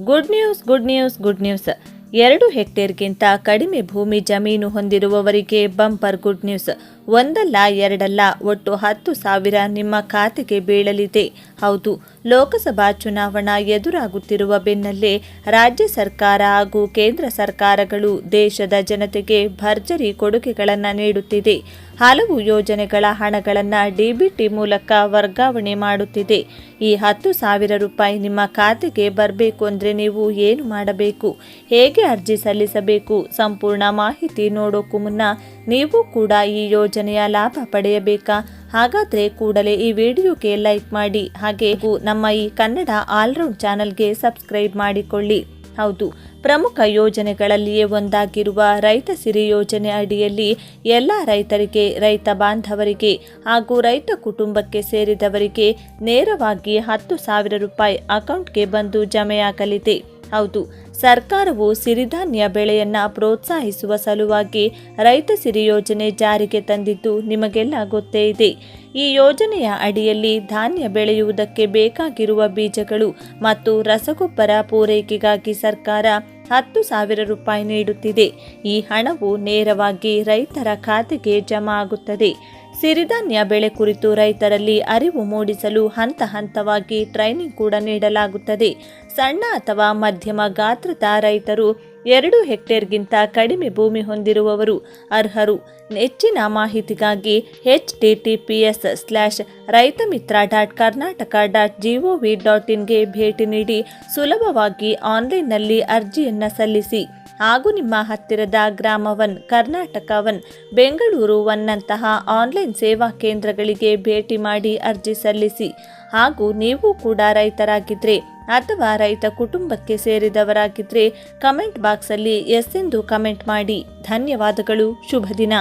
Good news good news good news ಎರಡು ಹೆಕ್ಟೇರ್ಗಿಂತ ಕಡಿಮೆ ಭೂಮಿ ಜಮೀನು ಹೊಂದಿರುವವರಿಗೆ ಬಂಪರ್ ಗುಡ್ ನ್ಯೂಸ್. ಒಂದಲ್ಲ, ಎರಡಲ್ಲ, ಒಟ್ಟು ಹತ್ತು ಸಾವಿರ ನಿಮ್ಮ ಖಾತೆಗೆ ಬೀಳಲಿದೆ. ಹೌದು, ಲೋಕಸಭಾ ಚುನಾವಣಾ ಎದುರಾಗುತ್ತಿರುವ ಬೆನ್ನಲ್ಲೇ ರಾಜ್ಯ ಸರ್ಕಾರ ಹಾಗೂ ಕೇಂದ್ರ ಸರ್ಕಾರಗಳು ದೇಶದ ಜನತೆಗೆ ಭರ್ಜರಿ ಕೊಡುಗೆಗಳನ್ನು ನೀಡುತ್ತಿದೆ. ಹಲವು ಯೋಜನೆಗಳ ಹಣಗಳನ್ನು ಡಿಬಿಟಿ ಮೂಲಕ ವರ್ಗಾವಣೆ ಮಾಡುತ್ತಿದೆ. ಈ ಹತ್ತು ಸಾವಿರ ರೂಪಾಯಿ ನಿಮ್ಮ ಖಾತೆಗೆ ಬರಬೇಕು ಅಂದರೆ ನೀವು ಏನು ಮಾಡಬೇಕು? ಹೇಗೆ ಅರ್ಜಿ ಸಲ್ಲಿಸಬೇಕು. ಸಂಪೂರ್ಣ ಮಾಹಿತಿ ನೋಡೋಕ್ಕೂ ಮುನ್ನ ನೀವು ಕೂಡ ಈ ಯೋಜನೆಯ ಲಾಭ ಪಡೆಯಬೇಕಾ? ಹಾಗಾದರೆ ಕೂಡಲೇ ಈ ವಿಡಿಯೋಗೆ ಲೈಕ್ ಮಾಡಿ. ಹಾಗೆ ನಮ್ಮ ಈ ಕನ್ನಡ ಆಲ್ರೌಂಡ್ ಚಾನಲ್ಗೆ ಸಬ್ಸ್ಕ್ರೈಬ್ ಮಾಡಿಕೊಳ್ಳಿ. ಹೌದು, ಪ್ರಮುಖ ಯೋಜನೆಗಳಲ್ಲಿಯೇ ಒಂದಾಗಿರುವ ರೈತ ಸಿರಿ ಯೋಜನೆ ಅಡಿಯಲ್ಲಿ ಎಲ್ಲ ರೈತರಿಗೆ, ರೈತ ಬಾಂಧವರಿಗೆ ಹಾಗೂ ರೈತ ಕುಟುಂಬಕ್ಕೆ ಸೇರಿದವರಿಗೆ ನೇರವಾಗಿ ಹತ್ತು ಸಾವಿರ ರೂಪಾಯಿ ಅಕೌಂಟ್ಗೆ ಬಂದು ಜಮೆಯಾಗಲಿದೆ. ಹೌದು, ಸರ್ಕಾರವು ಸಿರಿಧಾನ್ಯ ಬೆಳೆಯನ್ನ ಪ್ರೋತ್ಸಾಹಿಸುವ ಸಲುವಾಗಿ ರೈತ ಸಿರಿ ಯೋಜನೆ ಜಾರಿಗೆ ತಂದಿದ್ದು ನಿಮಗೆಲ್ಲ ಗೊತ್ತೇ ಇದೆ. ಈ ಯೋಜನೆಯ ಅಡಿಯಲ್ಲಿ ಧಾನ್ಯ ಬೆಳೆಯುವುದಕ್ಕೆ ಬೇಕಾಗಿರುವ ಬೀಜಗಳು ಮತ್ತು ರಸಗೊಬ್ಬರ ಪೂರೈಕೆಗಾಗಿ ಸರ್ಕಾರ ಹತ್ತು ಸಾವಿರ ರೂಪಾಯಿ ನೀಡುತ್ತಿದೆ. ಈ ಹಣವು ನೇರವಾಗಿ ರೈತರ ಖಾತೆಗೆ ಜಮಾ ಆಗುತ್ತದೆ. ಸಿರಿಧಾನ್ಯ ಬೆಳೆ ಕುರಿತು ರೈತರಲ್ಲಿ ಅರಿವು ಮೂಡಿಸಲು ಹಂತ ಹಂತವಾಗಿ ಟ್ರೈನಿಂಗ್ ಕೂಡ ನೀಡಲಾಗುತ್ತದೆ. ಸಣ್ಣ ಅಥವಾ ಮಧ್ಯಮ ಗಾತ್ರದ ರೈತರು ಎರಡು ಹೆಕ್ಟೇರ್ಗಿಂತ ಕಡಿಮೆ ಭೂಮಿ ಹೊಂದಿರುವವರು ಅರ್ಹರು. ಹೆಚ್ಚಿನ ಮಾಹಿತಿಗಾಗಿ H T T P S slash Raita Mitra dot Karnataka dot G O V dot ಇನ್ಗೆ ಭೇಟಿ ನೀಡಿ ಸುಲಭವಾಗಿ ಆನ್ಲೈನ್ನಲ್ಲಿ ಅರ್ಜಿಯನ್ನು ಸಲ್ಲಿಸಿ. ಹಾಗೂ ನಿಮ್ಮ ಹತ್ತಿರದ ಗ್ರಾಮ ಒನ್ ಕರ್ನಾಟಕ ಒನ್ ಬೆಂಗಳೂರು ಒನ್ನಂತಹ ಆನ್ಲೈನ್ ಸೇವಾ ಕೇಂದ್ರಗಳಿಗೆ ಭೇಟಿ ಮಾಡಿ ಅರ್ಜಿ ಸಲ್ಲಿಸಿ. ಹಾಗೂ ನೀವು ಕೂಡ ರೈತರಾಗಿದ್ದರೆ ಅಥವಾ ರೈತ ಕುಟುಂಬಕ್ಕೆ ಸೇರಿದವರಾಗಿದ್ದರೆ ಕಮೆಂಟ್ ಬಾಕ್ಸಲ್ಲಿ ಎಸ್ ಎಂದು ಕಮೆಂಟ್ ಮಾಡಿ. ಧನ್ಯವಾದಗಳು. ಶುಭ ದಿನ.